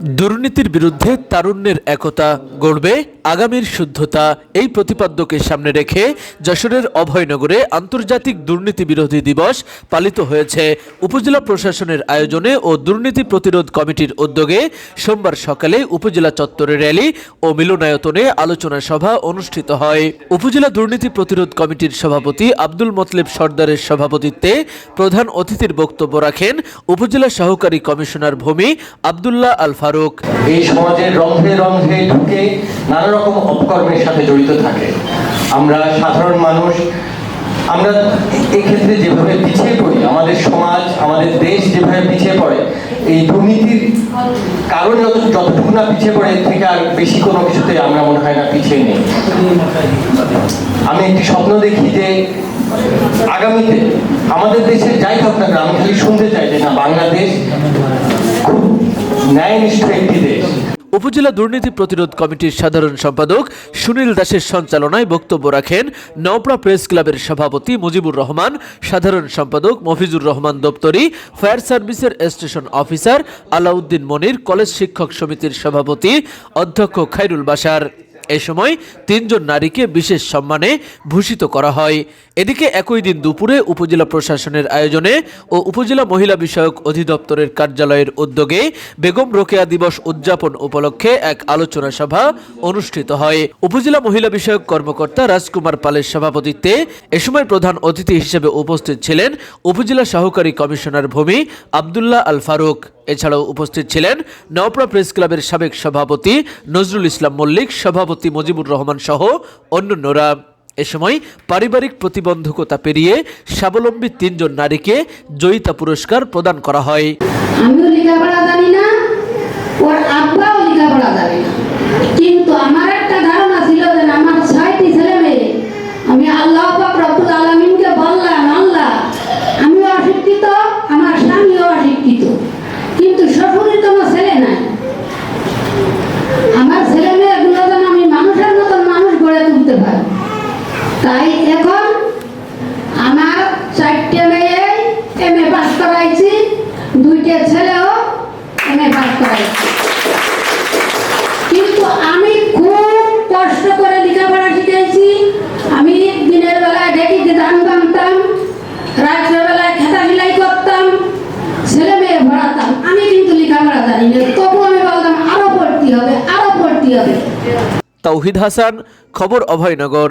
দুর্নীতির বিরুদ্ধে তারুণ্যের একতা গড়বে, আগামীর শুদ্ধতা এই প্রতিপাদ্যকে সামনে রেখে যশোরের অভয়নগরে আন্তর্জাতিক দুর্নীতি বিরোধী দিবস পালিত হয়েছে। উপজেলা প্রশাসনের আয়োজনে ও দুর্নীতি প্রতিরোধ কমিটির উদ্যোগে সোমবার সকালে উপজেলা চত্বরে র্যালি ও মিলনায়তনে আলোচনা সভা অনুষ্ঠিত হয়। উপজেলা দুর্নীতি প্রতিরোধ কমিটির সভাপতি আব্দুল মতলেব সর্দারের সভাপতিত্বে প্রধান অতিথির বক্তব্য রাখেন উপজেলা সহকারী কমিশনার ভূমি আবদুল্লাহ আল ফারুক। এই সমাজের রন্ধ্রে রন্ধ্রে ঢুকে নানা রকম অপকর্মের সাথে জড়িত থাকে। আমরা সাধারণ মানুষ, আমরা এক্ষেত্রে যেভাবে পিছিয়ে পড়ি, আমাদের সমাজ, আমাদের দেশ যেভাবে পিছিয়ে পড়ে, এই দুর্নীতির কারণে যত, যতটুকু না পিছিয়ে পড়ে, এর থেকে আর বেশি কোনো কিছুতে আমরা মনে হয় না পিছিয়ে নেই। আমি একটি স্বপ্ন দেখি যে আগামীতে আমাদের দেশে যাই হোক না আমি খালি শুনতে চাই যে না, বাংলাদেশ উপজেলা দুর্নীতি প্রতিরোধ কমিটির সাধারণ সম্পাদক সুনীল দাসের সঞ্চালনায় বক্তব্য রাখেন নওপড়া প্রেস ক্লাবের সভাপতি মুজিবুর রহমান, সাধারণ সম্পাদক মফিজুর রহমান দপ্তরি, ফায়ার সার্ভিসের station officer Alauddin Monir, college শিক্ষক সমিতির সভাপতি অধ্যক্ষ খাইরুল বাসার এ সময় তিনজন নারীকে বিশেষ সম্মানে ভূষিত করা হয়। এদিকে একই দিন দুপুরে উপজেলা প্রশাসনের আয়োজনে ও উপজেলা মহিলা বিষয়ক অধিদপ্তরের কার্যালয়ের উদ্যোগে বেগম রোকেয়া দিবস উদযাপন উপলক্ষে এক আলোচনা সভা অনুষ্ঠিত হয়। উপজেলা মহিলা বিষয়ক কর্মকর্তা রাজকুমার পালের সভাপতিত্বে এ সময় প্রধান অতিথি হিসেবে উপস্থিত ছিলেন উপজেলা সহকারী কমিশনার ভূমি আবদুল্লাহ আল ফারুক। এছাড়াও উপস্থিত ছিলেন নওপড়া প্রেস ক্লাবের সাবেক সভাপতি নজরুল ইসলাম মল্লিক, সভাপতি মুজিবুর রহমান সহ অন্যান্যরা। এ সময় পারিবারিক প্রতিবন্ধকতা পেরিয়ে স্বাবলম্বী তিনজন নারীকে জয়িতা পুরস্কার প্রদান করা হয় কিন্তু আমার একটা ধারণা ছিল যে আমার ছয়টি ছেলে মেয়ে আমি আল্লাহ পাক রব্বুল আলামিনকে বললাম আল্লাহ আমিও অশিক্ষিত আমার স্বামীও অশিক্ষিত কিন্তু শ্বশুরের কোনো ছেলে নাই আমার ছেলে মেয়েগুলো যেন আমি মানুষের মতন মানুষ গড়ে তুলতে পারি তাই এখন আমার চারটে মেয়ে এম এ করাইছি দুইটা ছেলেও করাইছি কিন্তু আমি খুব কষ্ট করে লেখাপড়া শিখেছি আমি দিনের বেলায় ডেকিতে ধান বানতাম রাত্রের বেলায় খেতা সেলাই করতাম, ছেলে মেয়ে পড়াতাম। আমি কিন্তু লেখাপড়া জানি না তবু আমি বলতাম, আরও পড়তে হবে, আরও পড়তে হবে। তাওহিদ হাসান, খবর অভয়নগর।